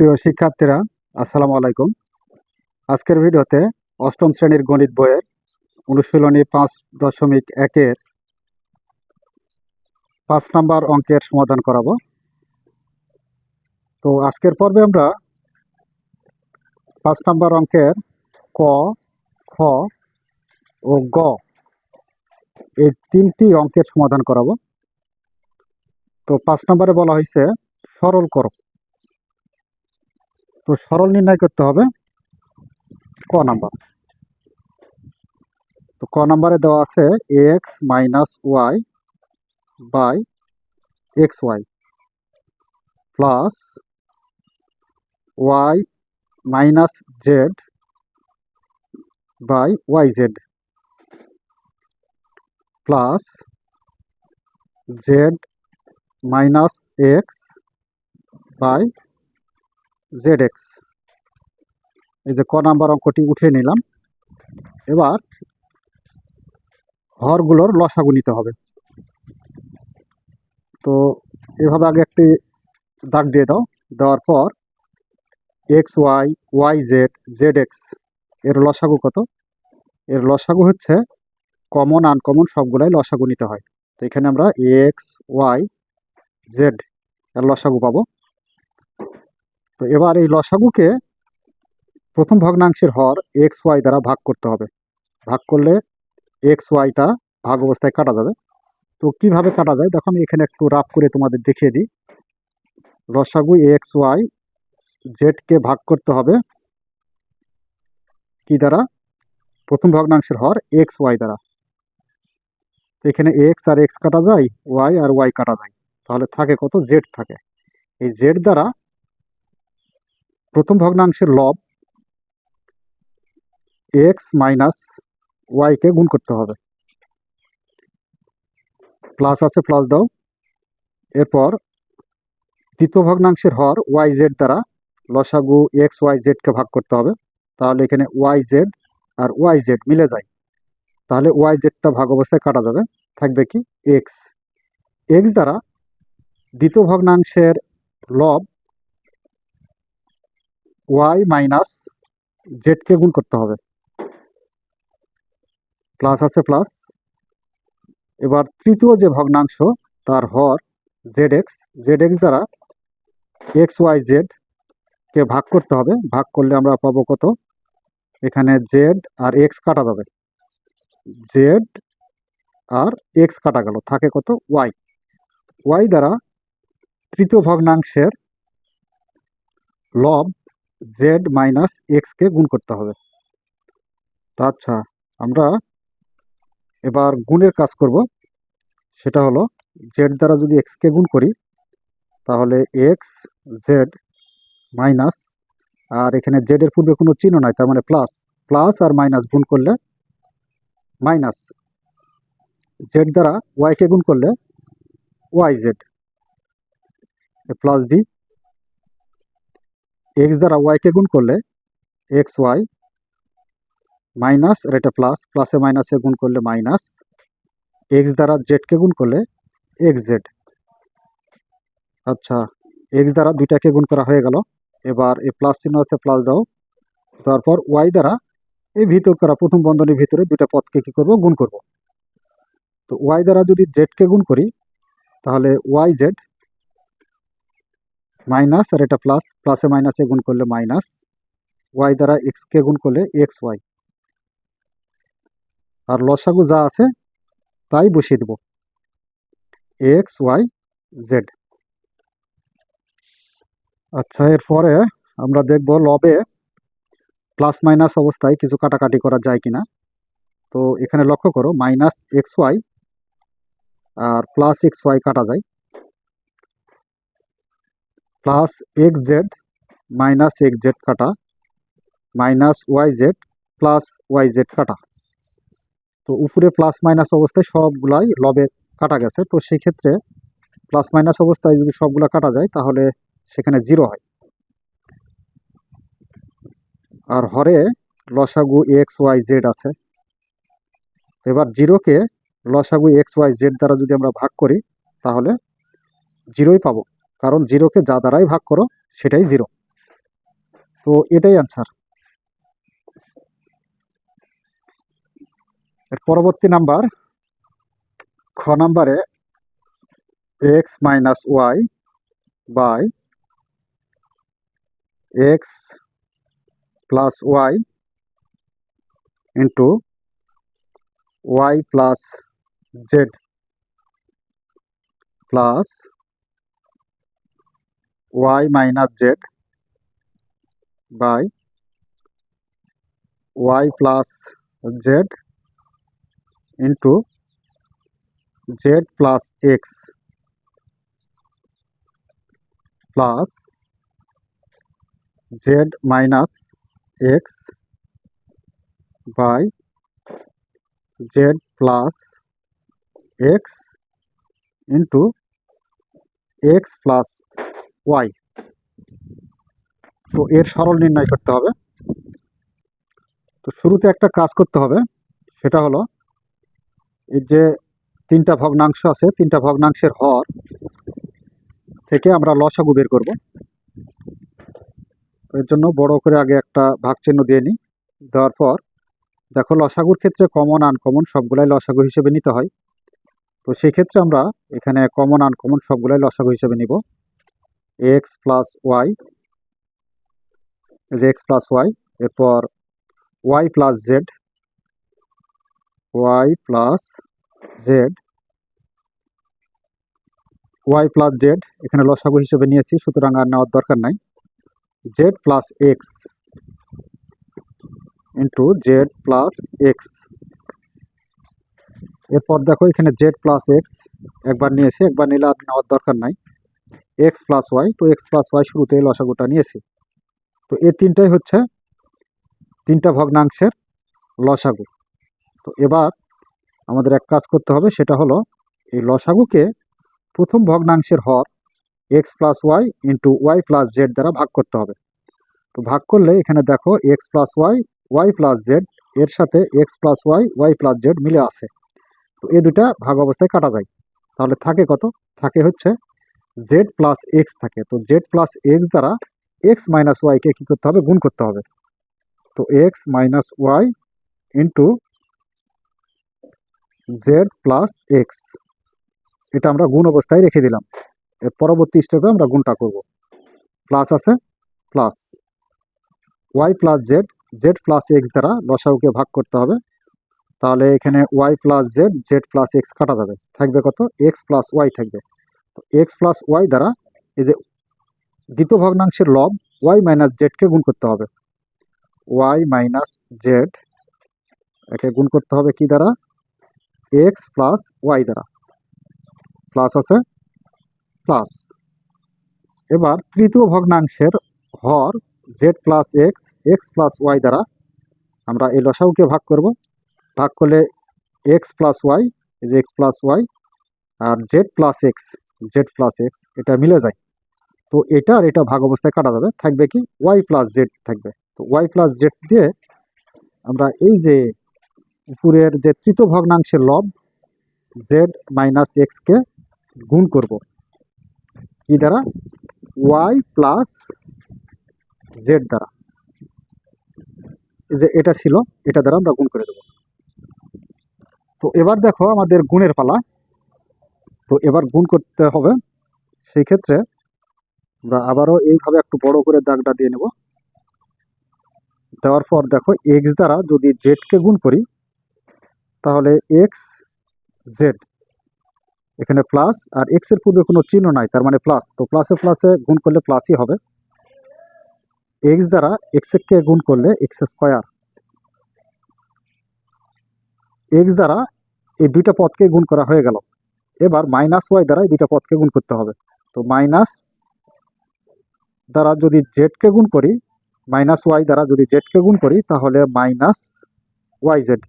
প্রিয় শিক্ষার্থীরা, আসসালামু আলাইকুম। আজকের ভিডিওতে অষ্টম শ্রেণির গণিত বইয়ের অনুশীলনী পাঁচ দশমিক একের পাঁচ নাম্বার অঙ্কের সমাধান করাবো। তো আজকের পর্বে আমরা পাঁচ নাম্বার অঙ্কের ক, খ ও গ এই তিনটি অঙ্কের সমাধান করাবো। তো পাঁচ নম্বরে বলা হয়েছে সরল করো তো সরল নির্ণয় করতে হবে ক নাম্বার। তো ক নাম্বারে দেওয়া আছে X minus Y by X Y plus Y minus Z by Y Z plus Z minus X by Z X এই যে ক নাম্বার অঙ্কটি উঠিয়ে নিলাম। এবার হরগুলোর লসাগু নিতে হবে। তো এভাবে আগে একটি দাগ দিয়ে দাও। দেওয়ার পর X Y Y Z Z এক্সের লসাগু কত? এর লসাগু হচ্ছে কমন আনকমন সবগুলাই লসাগু নিতে হয়। তো এখানে আমরা এক্স ওয়াই জেড এর লসাগু পাবো। তো এবার এই লসাগুকে প্রথম ভগ্নাংশের হর এক্স ওয়াই দ্বারা ভাগ করতে হবে। ভাগ করলে এক্স ওয়াইটা ভাগ অবস্থায় কাটা যাবে। তো কীভাবে কাটা যায়? দেখো আমি এখানে একটু রাফ করে তোমাদের দেখিয়ে দিই। লসাগু এক্স ওয়াই জেডকে ভাগ করতে হবে কি দ্বারা? প্রথম ভগ্নাংশের হর এক্স ওয়াই দ্বারা। এখানে এক্স আর এক্স কাটা যায়, ওয়াই আর ওয়াই কাটা যায়। তাহলে থাকে কত? জেড থাকে। এই জেড দ্বারা প্রথম ভগ্নাংশের লব এক্স মাইনাস ওয়াইকে গুণ করতে হবে। প্লাস আছে প্লাস দাও। এরপর তৃতীয় ভগ্নাংশের হর ওয়াই জেড দ্বারা লসাগু এক্স ওয়াই জেডকে ভাগ করতে হবে। তাহলে এখানে ওয়াই জেড আর ওয়াই জেড মিলে যায়। তাহলে ওয়াই জেডটা ভাগ অবস্থায় কাটা যাবে। থাকবে কি এক্স এক্স দ্বারা দ্বিতীয় ভগ্নাংশের লব ওয়াই মাইনাস জেডকে গুণ করতে হবে। প্লাস আছে প্লাস এবার তৃতীয় যে ভগ্নাংশ, তার হর জেড এক্স জেড এক্স দ্বারা এক্স ওয়াই জেড কে ভাগ করতে হবে। ভাগ করলে আমরা পাবো কত? এখানে জেড আর এক্স কাটা যাবে। জেড আর এক্স কাটা গেল। থাকে কত? ওয়াই ওয়াই দ্বারা তৃতীয় ভগ্নাংশের লব জেড মাইনাস এক্সকে গুণ করতে হবে। আচ্ছা আমরা এবার গুণের কাজ করব। সেটা হলো জেড দ্বারা যদি এক্সকে গুণ করি, তাহলে এক্স জেড মাইনাস আর এখানে জেডের পূর্বে কোনো চিহ্ন নাই, তার মানে প্লাস প্লাস আর মাইনাস গুণ করলে মাইনাস জেড দ্বারা ওয়াইকে গুণ করলে ওয়াই জেড প্লাস দি এক্স দ্বারা ওয়াইকে গুণ করলে এক্স ওয়াই মাইনাস আর এটা প্লাস প্লাসে মাইনাসে গুণ করলে মাইনাস এক্স দ্বারা জেডকে গুণ করলে এক্স জেড আচ্ছা এক্স দ্বারা দুইটাকে গুণ করা হয়ে গেল। এবার এই প্লাস চিহ্ন আছে প্লাস দাও। তারপর ওয়াই দ্বারা এই ভিতর করা প্রথম বন্ধনীর ভিতরে দুইটা পদকে কি করব? গুণ করব। তো ওয়াই দ্বারা যদি জেডকে গুণ করি, তাহলে ওয়াই জেড মাইনাস আর এটা প্লাস প্লাসে মাইনাসে গুণ করলে মাইনাস ওয়াই দ্বারা এক্সকে গুণ করলে এক্স ওয়াই আর লসাগু যা আছে, তাই বসিয়ে দেব। এক্স ওয়াই জেড আচ্ছা এরপরে আমরা দেখব লবে প্লাস মাইনাস অবস্থায় কিছু কাটাকাটি করা যায় কিনা। তো এখানে লক্ষ্য করো মাইনাস এক্স ওয়াই আর প্লাস এক্স ওয়াই কাটা যায়। Plus X Z minus X Z কাটা, minus Y Z plus Y Z কাটা। তো উপরে প্লাস মাইনাস অবস্থায় সবগুলাই লবে কাটা গেছে। তো সেই ক্ষেত্রে প্লাস মাইনাস অবস্থায় যদি সবগুলো কাটা যায়, তাহলে সেখানে জিরো হয়। আর হরে লসাগু এক্স ওয়াই জেড আছে। এবার জিরোকে লসাগু এক্স ওয়াই জেড দ্বারা যদি আমরা ভাগ করি, তাহলে জিরোই পাবো। কারণ জিরোকে যা দ্বারাই ভাগ করো, সেটাই জিরো তো এটাই অ্যান্সার এর পরবর্তী নাম্বার খ নাম্বারে X minus Y by X plus Y into Y plus Z plus Y minus Z by Y plus Z into Z plus X plus Z minus X by Z plus X into X plus Y তো এর সরল নির্ণয় করতে হবে। তো শুরুতে একটা কাজ করতে হবে, সেটা হলো এই যে তিনটা ভগ্নাংশ আছে, তিনটা ভগ্নাংশের হর থেকে আমরা লসাগু বের করব। এর জন্য বড় করে আগে একটা ভাগ চিহ্ন দিয়ে নিই। দেওয়ার পর দেখো লসাগুর ক্ষেত্রে কমন, আনকমন সবগুলাই লসাগু হিসেবে নিতে হয়। তো সেই ক্ষেত্রে আমরা এখানে কমন, আনকমন সবগুলাই লসাগু হিসেবে নিব। এক্স প্লাস ওয়াই যে এক্স প্লাস ওয়াই এরপর Y plus Z Y plus Z Y plus Z এখানে লসাগু হিসেবে নিয়েছি, সুতরাং আর নেওয়ার দরকার নাই। Z plus X into Z plus X এরপর দেখো এখানে জেড প্লাস এক্স একবার নিয়েছি, একবার নিলে আর নেওয়ার দরকার নাই। এক্স প্লাস ওয়াই তো এক্স প্লাস ওয়াই শুরুতে লসাগুটা নিয়েছি। তো এই তিনটাই হচ্ছে তিনটা ভগ্নাংশের লসাগু। তো এবার আমাদের এক কাজ করতে হবে, সেটা হলো এই লসাগুকে প্রথম ভগ্নাংশের হর X plus Y into Y plus Z দ্বারা ভাগ করতে হবে। তো ভাগ করলে এখানে দেখো X plus Y Y plus Z এর সাথে X plus Y Y plus Z মিলে আছে তো এই দুটা ভাগ অবস্থায় কাটা যায়। তাহলে থাকে কত? থাকে হচ্ছে জেড প্লাস এক্স থাকে। তো জেড প্লাস এক্স দ্বারা এক্স মাইনাস ওয়াইকে কী করতে হবে? গুণ করতে হবে। তো X minus Y into Z plus X এটা আমরা গুণ অবস্থায় রেখে দিলাম। এর পরবর্তী স্টেপে আমরা গুণটা করব। প্লাস আছে plus Y plus Z Z plus X দ্বারা লসাউকে ভাগ করতে হবে। তাহলে এখানে Y plus Z Z plus X কাটা যাবে। থাকবে কত? এক্স প্লাস ওয়াই থাকবে। এক্স প্লাস ওয়াই দ্বারা এই যে দ্বিতীয় ভগ্নাংশের লব ওয়াই মাইনাস জেডকে গুণ করতে হবে। ওয়াই মাইনাস জেড একে গুণ করতে হবে কি দ্বারা? এক্স প্লাস ওয়াই দ্বারা। প্লাস আছে প্লাস এবার তৃতীয় ভগ্নাংশের হর Z plus X X plus Y দ্বারা আমরা এই লসাউকে ভাগ করব। ভাগ করলে X plus Y X plus Y আর Z plus X Z plus X এটা মিলে যায়। তো এটা আর এটা ভাগ অবস্থায় কাটা যাবে। থাকবে কি ওয়াই প্লাস জেড থাকবে। তো ওয়াই প্লাস জেড দিয়ে আমরা এই যে উপরের যে তৃতীয় ভগ্নাংশের লব জেড মাইনাস এক্সকে গুণ করব। কি দ্বারা? ওয়াই প্লাস জেড দ্বারা। যে এটা ছিল, এটা দ্বারা আমরা গুণ করে দেব। তো এবার দেখো আমাদের গুণের পালা। তো এবার গুণ করতে হবে। সেই ক্ষেত্রে আমরা আবারও এইভাবে একটু বড় করে দাগটা দিয়ে নেব। দেওয়ার পর দেখো এক্স দ্বারা যদি জেডকে গুণ করি, তাহলে এক্স জেড এখানে প্লাস আর এক্সের পূর্বে কোনো চিহ্ন নাই, তার মানে প্লাস তো প্লাসে প্লাসে গুণ করলে প্লাসই হবে। এক্স দ্বারা এক্স কে গুণ করলে এক্স স্কোয়ার এক্স দ্বারা এই দুইটা পদকে গুণ করা হয়ে গেল। এবার মাইনাস ওয়াই দ্বারা এই দুইটা পদকে গুণ করতে হবে। তো মাইনাস দ্বারা যদি জেডকে গুণ করি, মাইনাস ওয়াই দ্বারা যদি জেডকে গুণ করি, তাহলে মাইনাস ওয়াই জেড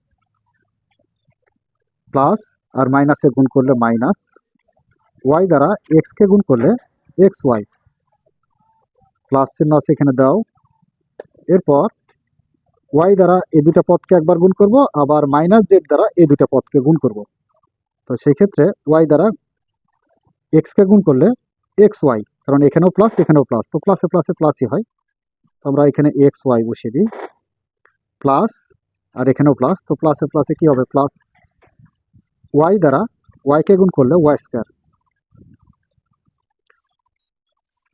প্লাস আর মাইনাসে গুণ করলে মাইনাস ওয়াই দ্বারা এক্সকে গুণ করলে এক্স ওয়াই। প্লাস চিহ্ন আছে এখানে দাও। এরপর ওয়াই দ্বারা এই দুটা পদকে একবার গুণ করব, আবার মাইনাস জেড দ্বারা এই দুটা পদকে গুণ করব। তো সেই ক্ষেত্রে ওয়াই দ্বারা এক্সকে গুণ করলে এক্স ওয়াই কারণ এখানেও প্লাস এখানেও প্লাস তো প্লাসে প্লাসে প্লাসই হয়। তো আমরা এখানে এক্স ওয়াই বসিয়ে দিই। প্লাস আর এখানেও প্লাস তো প্লাসে প্লাসে কি হবে? প্লাস ওয়াই দ্বারা ওয়াইকে গুণ করলে ওয়াই স্কোয়ার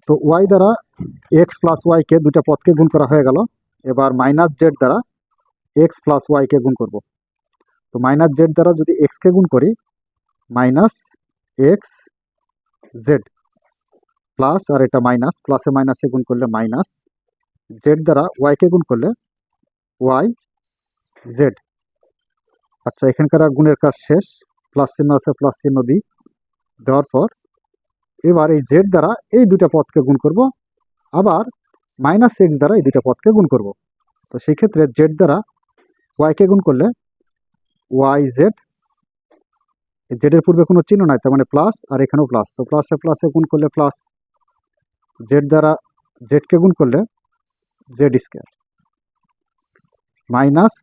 তো ওয়াই দ্বারা এক্স প্লাস ওয়াইকে দুটা পদকে গুণ করা হয়ে গেল। এবার মাইনাস জেড দ্বারা এক্স প্লাস ওয়াইকে গুণ করব। তো মাইনাস জেড দ্বারা যদি এক্সকে গুণ করি মাইনাস এক্স জেড প্লাস, আর এটা মাইনাস, প্লাসে মাইনাসে গুণ করলে মাইনাস, জেড দ্বারা ওয়াইকে গুণ করলে ওয়াই জেড। আচ্ছা এখানকার গুণের কাজ শেষ, প্লাস চিহ্ন আছে, প্লাস চিহ্ন দিই দেওয়ার পর, এবার এই জেড দ্বারা এই দুটা পদকে গুণ করব, আবার মাইনাস এক্স দ্বারা এই দুটা পদকে গুণ করব। তো সেই ক্ষেত্রে জেড দ্বারা ওয়াইকে গুণ করলে ওয়াই জেড জেডের পূর্বে কোনো চিহ্ন নাই, তার মানে প্লাস আর এখানেও প্লাস তো প্লাসে প্লাসে গুণ করলে প্লাস জেড দ্বারা জেডকে গুণ করলে জেড স্কোয়ার মাইনাস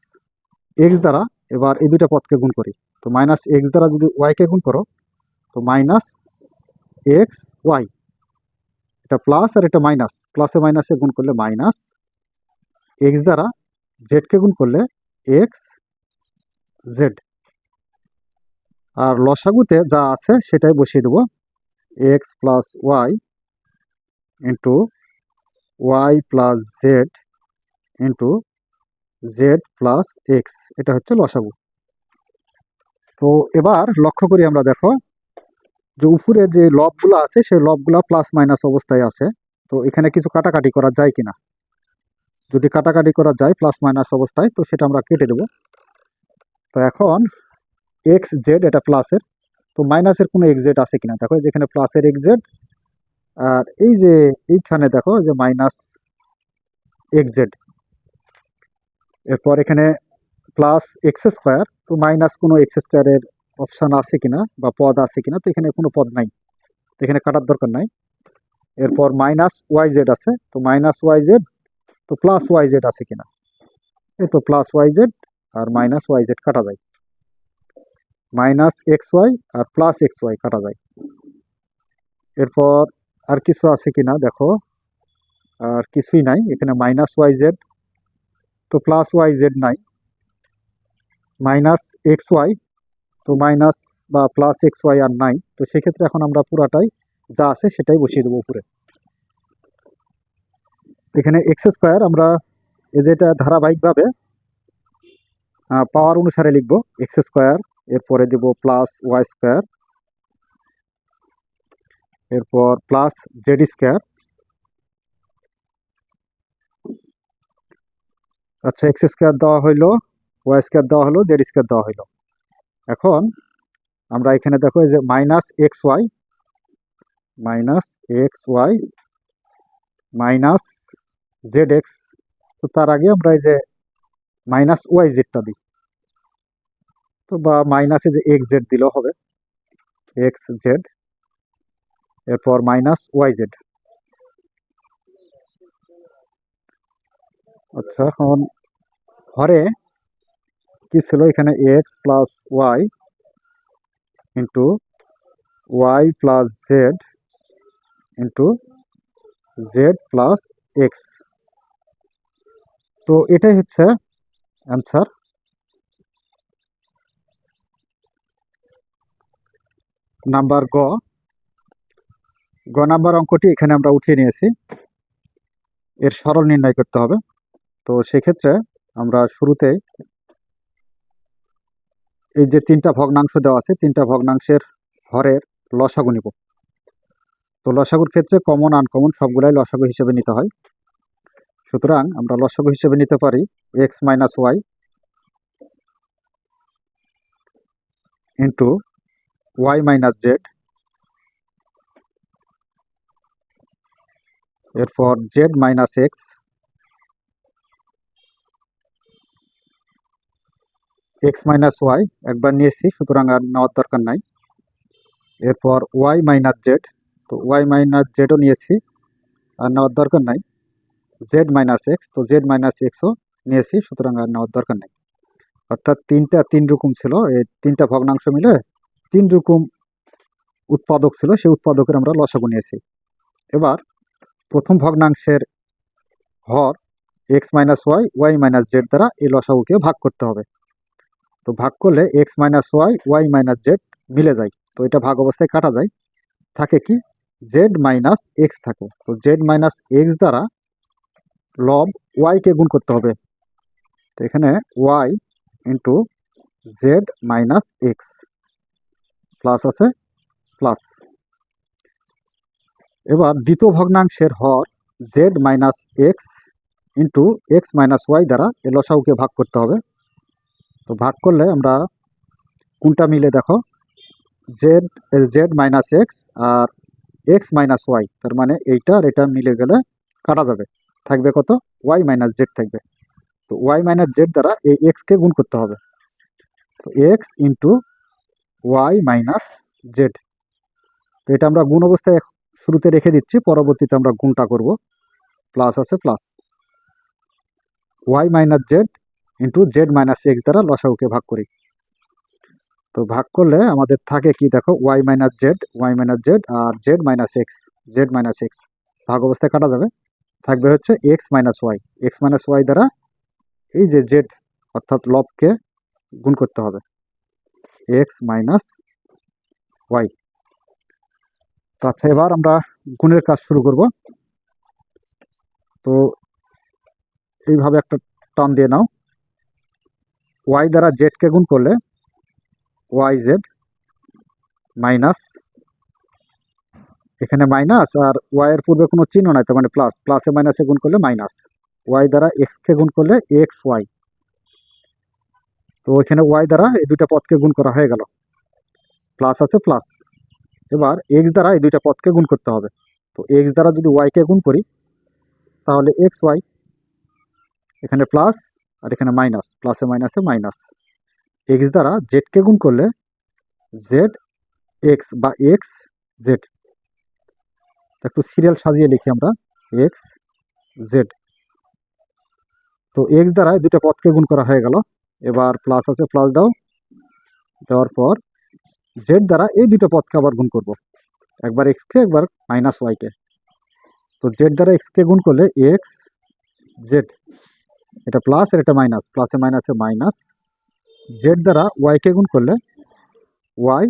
এক্স দ্বারা এবার এই দুটা পদকে গুণ করি। তো মাইনাস এক্স দ্বারা যদি ওয়াইকে গুণ করো, তো মাইনাস এক্স ওয়াই এটা প্লাস আর এটা মাইনাস প্লাসে মাইনাসে গুণ করলে মাইনাস এক্স দ্বারা জেডকে গুণ করলে এক্স জেড আর লসাগুতে যা আছে সেটাই বসিয়ে দেবো। X plus Y into Y plus Z into Z plus X এটা হচ্ছে লসাগু। তো এবার লক্ষ্য করি আমরা দেখো যে উপরে যে লবগুলো আছে, সেই লবগুলো প্লাস মাইনাস অবস্থায় আছে। তো এখানে কিছু কাটাকাটি করা যায় কিনা? যদি কাটাকাটি করা যায় প্লাস মাইনাস অবস্থায়, তো সেটা আমরা কেটে দেব। তো এখন এক্স জেড এটা প্লাসের তো মাইনাসের কোনো এক্স জেড আছে কিনা? দেখো যেখানে প্লাসের এক্স জেড আর এই যে এইখানে দেখো যে মাইনাস এক্স জেড এরপর এখানে প্লাস এক্স স্কোয়ার তো মাইনাস কোনো এক্স স্কোয়ারের অপশান আছে কিনা বা পদ আছে কিনা? তো এখানে কোনো পদ নাই। তো এখানে কাটার দরকার নাই। এরপর মাইনাস ওয়াই জেড আছে, তো মাইনাস ওয়াই জেড তো প্লাস ওয়াই জেড আছে কিনা? এই তো প্লাস ওয়াই জেড আর মাইনাস ওয়াই জেড কাটা যায়। মাইনাস এক্স ওয়াই আর প্লাস এক্স ওয়াই কাটা যায়। এরপর আর কিছু আছে কিনা দেখো। আর কিছুই নাই। এখানে মাইনাস ওয়াই জেড তো প্লাস ওয়াই জেড নাই। মাইনাস এক্স ওয়াই, তো মাইনাস বা প্লাস এক্স ওয়াই আর নাই। তো সেক্ষেত্রে এখন আমরা পুরাটাই যা আছে সেটাই বসিয়ে দেবো উপরে। এখানে এক্স স্কোয়ার আমরা যেটা ধারাবাহিকভাবে পাওয়ার অনুসারে লিখব। এক্স স্কোয়ার এরপরে দেব প্লাস ওয়াই স্কোয়ার এরপর প্লাস জেড স্কোয়ার আচ্ছা এক্স স্কোয়ার দেওয়া হইল ওয়াই স্কোয়ার দেওয়া হলো জেড স্কোয়ার দেওয়া হইল। এখন আমরা এখানে দেখো এই যে minus X Y minus X Y minus Z X তো তার আগে আমরা এই যে মাইনাস ওয়াই জেডটা দিই। তো বা মাইনাসে যে এক্স জেড দিলেও হবে। এক্স জেড এরপর মাইনাস ওয়াই জেড আচ্ছা এখন হরে কি ছিল? এখানে X plus Y into Y plus Z into Z plus X তো এটাই হচ্ছে অ্যান্সার নাম্বার গ। গ নাম্বার অঙ্কটি এখানে আমরা উঠিয়ে নিয়েছি। এর সরল নির্ণয় করতে হবে। তো সেক্ষেত্রে আমরা শুরুতে এই যে তিনটা ভগ্নাংশ দেওয়া আছে, তিনটা ভগ্নাংশের হরের লসাগু নিব। তো লসাগুর ক্ষেত্রে কমন আনকমন সবগুলাই লসাগু হিসেবে নিতে হয়। সুতরাং আমরা লসাগু হিসেবে নিতে পারি X minus Y into Y minus Z এরপর Z minus X X minus Y একবার নিয়েছি, সুতরাং আর নেওয়ার দরকার নাই। এরপর ওয়াই মাইনাস জেড তো ওয়াই মাইনাস জেডও নিয়েছি, আর নেওয়ার দরকার নাই। জেড মাইনাস এক্স তো জেড মাইনাস এক্সও নিয়েছি, সুতরাং আর নেওয়ার দরকার নাই। অর্থাৎ তিনটা তিন রকম ছিল, এই তিনটা ভগ্নাংশ মিলে তিন রকম উৎপাদক ছিল, সেই উৎপাদকের আমরা লসাগু নিয়েছি। এবার প্রথম ভগ্নাংশের হর X minus Y Y minus Z দ্বারা এই লসাগুকে ভাগ করতে হবে। তো ভাগ করলে X minus Y Y minus Z মিলে যায়। তো এটা ভাগ অবস্থায় কাটা যায়। থাকে কি? জেড মাইনাস এক্স থাকে। তো জেড মাইনাস এক্স দ্বারা লব ওয়াইকে গুণ করতে হবে। তো এখানে Y into Z minus X plus আছে প্লাস এবার দ্বিতীয় ভগ্নাংশের হর Z minus X into X minus Y দ্বারা এ লসাউকে ভাগ করতে হবে। তো ভাগ করলে আমরা কোনটা মিলে দেখো জেড জেড মাইনাস এক্স আর এক্স মাইনাস ওয়াই তার মানে এইটা আর এটা মিলে গেলে কাটা যাবে। থাকবে কত? ওয়াই মাইনাস জেড থাকবে। তো ওয়াই মাইনাস জেড দ্বারা এই এক্সকে গুণ করতে হবে। তো X into Y minus Z. তো এটা আমরা গুণ অবস্থায় শুরুতে রেখে দিচ্ছি, পরবর্তীতে আমরা গুণটা করব। প্লাস আছে plus. Y minus Z into Z minus X দ্বারা লসাউকে ভাগ করি। তো ভাগ করলে আমাদের থাকে কি দেখো, Y minus Z, Y minus Z আর Z minus X, Z minus X. ভাগ অবস্থায় কাটা যাবে। থাকবে হচ্ছে X minus Y. X minus Y দ্বারা এই যে জেড অর্থাৎ লবকে গুণ করতে হবে। এক্স মাইনাস ওয়াই তো আচ্ছা এবার আমরা গুণের কাজ শুরু করব। তো এইভাবে একটা টান দিয়ে নাও। ওয়াই দ্বারা জেডকে গুণ করলে ওয়াই জেড মাইনাস এখানে মাইনাস আর ওয়াই এর পূর্বে কোনো চিহ্ন নাই, তার মানে প্লাস প্লাসে মাইনাসে গুণ করলে মাইনাস ওয়াই দ্বারা এক্সকে গুণ করলে এক্স ওয়াই তো এখানে ওয়াই দ্বারা এই দুইটা পদকে গুণ করা হয়ে গেল। প্লাস আছে প্লাস এবার এক্স দ্বারা এই দুইটা পদকে গুণ করতে হবে। তো এক্স দ্বারা যদি ওয়াইকে গুণ করি, তাহলে এক্স ওয়াই এখানে প্লাস আর এখানে মাইনাস প্লাসে মাইনাসে মাইনাস এক্স দ্বারা জেডকে গুণ করলে জেড এক্স বা এক্স জেড একটু সিরিয়াল সাজিয়ে লিখি আমরা এক্স জেড তো এক্স দ্বারা এই দুটো পদকে গুণ করা হয়ে গেল। এবার প্লাস আছে প্লাস দাও। দেওয়ার পর জেড দ্বারা এই দুটো পদকে আবার গুণ করব। একবার এক্সকে একবার মাইনাস ওয়াইকে তো জেড দ্বারা এক্সকে গুণ করলে এক্স জেড এটা প্লাস আর এটা মাইনাস প্লাসে মাইনাসে মাইনাস জেড দ্বারা ওয়াইকে গুণ করলে ওয়াই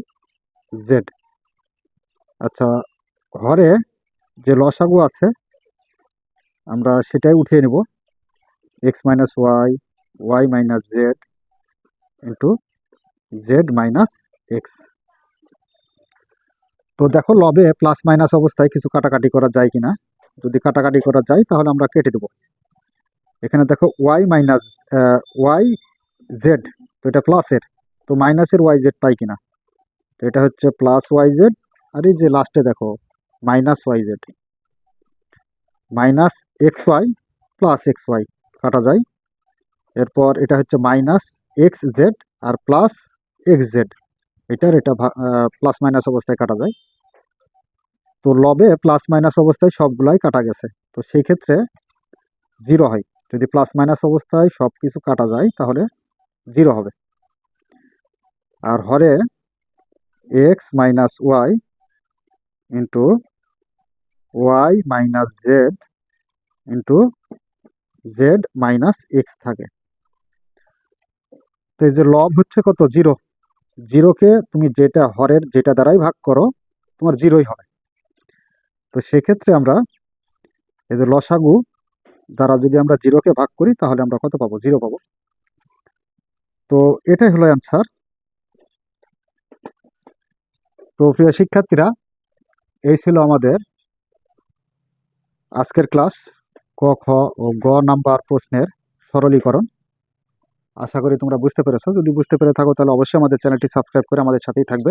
জেড আচ্ছা ঘরে যে লসাগু আছে, আমরা সেটাই উঠিয়ে নেব। X minus Y Y minus Z into Z minus X তো দেখো লবে প্লাস মাইনাস অবস্থায় কিছু কাটাকাটি করা যায় কিনা? যদি কাটাকাটি করা যায়, তাহলে আমরা কেটে দেবো। এখানে দেখো ওয়াই মাইনাস ওয়াই জেড তো এটা প্লাসের তো মাইনাসের ওয়াই জেড পাই কিনা? তো এটা হচ্ছে প্লাস ওয়াই জেড আর এই যে লাস্টে দেখো minus Y Z minus X Y plus X Y কাটা যায়। এরপর এটা হচ্ছে মাইনাস এক্স জেড আর প্লাস এক্স জেড এটার এটা প্লাস মাইনাস অবস্থায় কাটা যায়। তো লবে প্লাস মাইনাস অবস্থায় সবগুলাই কাটা গেছে। তো সেই ক্ষেত্রে জিরো হয়। যদি প্লাস মাইনাস অবস্থায় সব কিছু কাটা যায়, তাহলে জিরো হবে। আর হরে X minus Y into Y minus Z into Z minus X থাকে। তো এই যে লব হচ্ছে কত? জিরো জিরোকে তুমি যেটা হরের যেটা দ্বারাই ভাগ করো, তোমার জিরোই হবে। তো সেক্ষেত্রে আমরা এই যে লসাগু দ্বারা যদি আমরা জিরোকে ভাগ করি, তাহলে আমরা কত পাবো? জিরো পাবো। তো এটাই হলো অ্যান্সার তো প্রিয় শিক্ষার্থীরা, এই ছিল আমাদের আজকের ক্লাস ক, খ ও গ নাম্বার প্রশ্নের সরলীকরণ। আশা করি তোমরা বুঝতে পেরেছ। যদি বুঝতে পেরে থাকো, তাহলে অবশ্যই আমাদের চ্যানেলটি সাবস্ক্রাইব করে আমাদের সাথেই থাকবে।